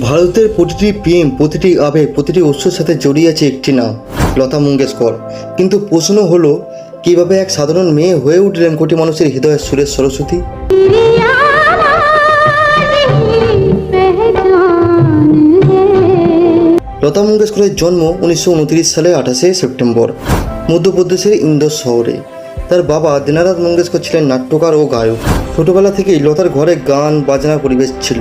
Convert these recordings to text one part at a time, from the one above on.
ভারতের প্রতিটি প্রেম প্রতিটি আবেগ, প্রতিটি উৎসের সাথে জড়িয়ে আছে একটি নাম, লতা মঙ্গেশকর। কিন্তু প্রশ্ন হলো, কীভাবে এক সাধারণ মেয়ে হয়ে উঠলেন কোটি মানুষের হৃদয়ের সুরেশ সরস্বতী? লতা মঙ্গেশকরের জন্ম উনিশশো উনত্রিশ সালে আঠাশে সেপ্টেম্বর, মধ্যপ্রদেশের ইন্দোর শহরে। তার বাবা দিনারাত মঙ্গেশকর ছিলেন নাট্যকার ও গায়ক। ছোটবেলা থেকেই লতার ঘরে গান বাজনা পরিবেশ ছিল।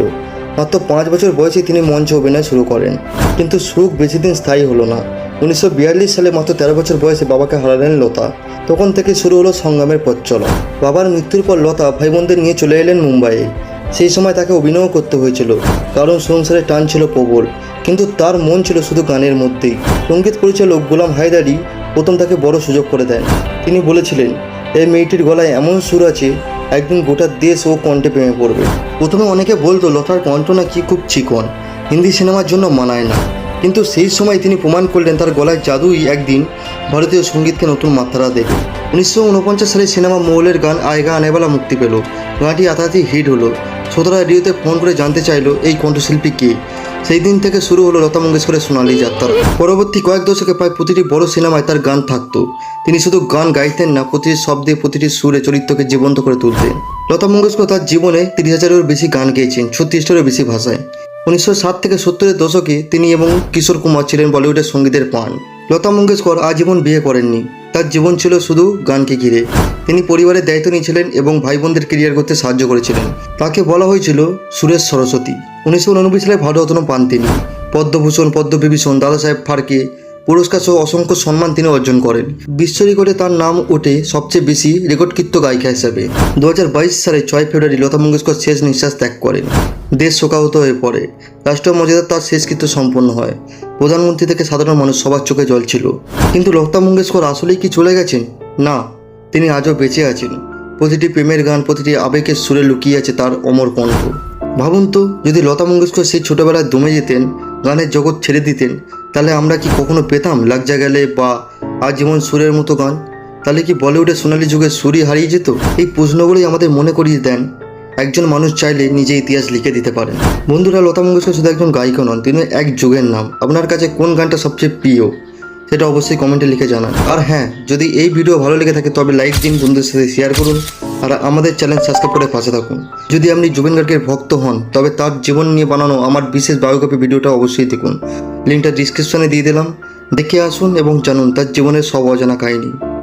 মাত্র পাঁচ বছর বয়সে তিনি মঞ্চে অভিনয় শুরু করেন। কিন্তু সুখ বেশি দিন স্থায়ী হলো না। উনিশশো বিয়াল্লিশ সালে মাত্র তেরো বছর বয়সে বাবাকে হারালেন লতা। তখন থেকে শুরু হলো সংগ্রামের পথ চলা বাবার মৃত্যুর পর লতা ভাই বোনদের নিয়ে চলে এলেন মুম্বাইয়ে। সেই সময় তাকে অভিনয় করতে হয়েছিল। কারণ সংসারে টান ছিল প্রবল। কিন্তু তার মন ছিল শুধু গানের মধ্যেই। সংগীত পরিচালক গোলাম হায়দারি প্রথম তাকে বড় সুযোগ করে দেন। তিনি বলেছিলেন, এই মেয়েটির গলায় এমন সুর আছে একদিন গোটা দেশ ও কণ্ঠে প্রেমে পড়বে। প্রথমে অনেকে বলতো, লতার কণ্ঠ নাকি খুব চিকন, হিন্দি সিনেমার জন্য মানায় না। কিন্তু সেই সময় তিনি প্রমাণ করলেন, তার গলায় জাদুই একদিন ভারতীয় সঙ্গীতকে নতুন মাত্রা দেবে। উনিশশো উনপঞ্চাশ সালে সিনেমা মৌলের গান আয়গা আনেবালা মুক্তি পেল। গানটি আতাতি হিট হলো। শ্রোতারা রেডিওতে ফোন করে জানতে চাইলো, এই কণ্ঠশিল্পী কে? সেই দিন থেকে শুরু হলো লতা মঙ্গেশকরের সোনালী যাত্রা। পরবর্তী কয়েক দশকে প্রায় প্রতিটি বড় সিনেমায় তার গান থাকতো। তিনি শুধু গান গাইতেন না, প্রতিটি শব্দে, প্রতিটি সুরে চরিত্রকে জীবন্ত করে তুলতেন। লতা মঙ্গেশকর তার জীবনে তিরিশ হাজারেরও বেশি গান গেয়েছেন, ছত্রিশটারও বেশি ভাষায়। উনিশশো ষাট থেকে সত্তরের দশকে তিনি এবং কিশোর কুমার ছিলেন বলিউডের সঙ্গীতের পান লতা মঙ্গেশকর আজীবন বিয়ে করেননি। তার জীবন ছিল শুধু গানকে ঘিরে। তিনি পরিবারের দায়িত্ব নিয়েছিলেন এবং ভাই বোনদের ক্যারিয়ার করতে সাহায্য করেছিলেন। তাকে বলা হয়েছিল সুরেশ সরস্বতী। উনিশশো উননব্বই সালে ভারতরত্ন পান তিনি। পদ্মভূষণ, পদ্মবিভূষণ, দাদা সাহেব ফারকে পুরস্কার সহ অসংখ্য সম্মান তিনি অর্জন করেন। বিশ্ব রেকর্ডে তার নাম ওঠে সবচেয়ে বেশি রেকর্ডকৃত গায়িকা হিসাবে। দু হাজার বাইশ সালে ছয় ফেব্রুয়ারি লতা মঙ্গেশকর শেষ নিঃশ্বাস ত্যাগ করেন। দেশ শোকাহত হয়ে পড়ে। রাষ্ট্রীয় মর্যাদা তার শেষকৃত্য সম্পন্ন হয়। প্রধানমন্ত্রী থেকে সাধারণ মানুষ সবার চোখে জল ছিল। কিন্তু লতা মঙ্গেশকর আসলেই কি চলে গেছেন? না, তিনি আজও বেঁচে আছেন। প্রতিটি প্রেমের গান, প্রতিটি আবেগের সুরে লুকিয়ে আছে তার অমর কণ্ঠ। ভাবুন তো, যদি লতা মঙ্গেশকর সেই ছোটবেলায় দমে যেতেন, গানের জগৎ ছেড়ে দিতেন, তাহলে আমরা কি কখনো পেতাম লাগজা গেলে বা আজ যেমন সুরের মতো গান? তাহলে কি বলিউডের সোনালী যুগের সুরই হারিয়ে যেত? এই প্রশ্নগুলোই আমাদের মনে করিয়ে দেন একজন মানুষ চাইলে নিজে ইতিহাস লিখে দিতে পারেন। বন্ধুরা, লতা মঙ্গেশকর শুধু একজন গায়িকা নন, তিনি এক যুগের নাম। আপনার কাছে কোন গানটা সবচেয়ে প্রিয়, সেটা অবশ্যই কমেন্টে লিখে জানান। আর হ্যাঁ যদি এই ভিডিও ভালো লেগে থাকে, তবে লাইক দিন, বন্ধুদের সাথে শেয়ার করুন, আর আমাদের চ্যানেল সাবস্ক্রাইব করে পাশে থাকুন। যদি আপনি জুবিন গার্গের ভক্ত হন, তবে তার জীবন নিয়ে বানানো আমার বিশেষ বায়োগ্রাফি ভিডিওটা অবশ্যই দেখুন। লিঙ্কটা ডিসক্রিপশনে দিয়ে দিলাম। দেখে আসুন এবং জানুন তার জীবনের সব অজানা কাহিনী।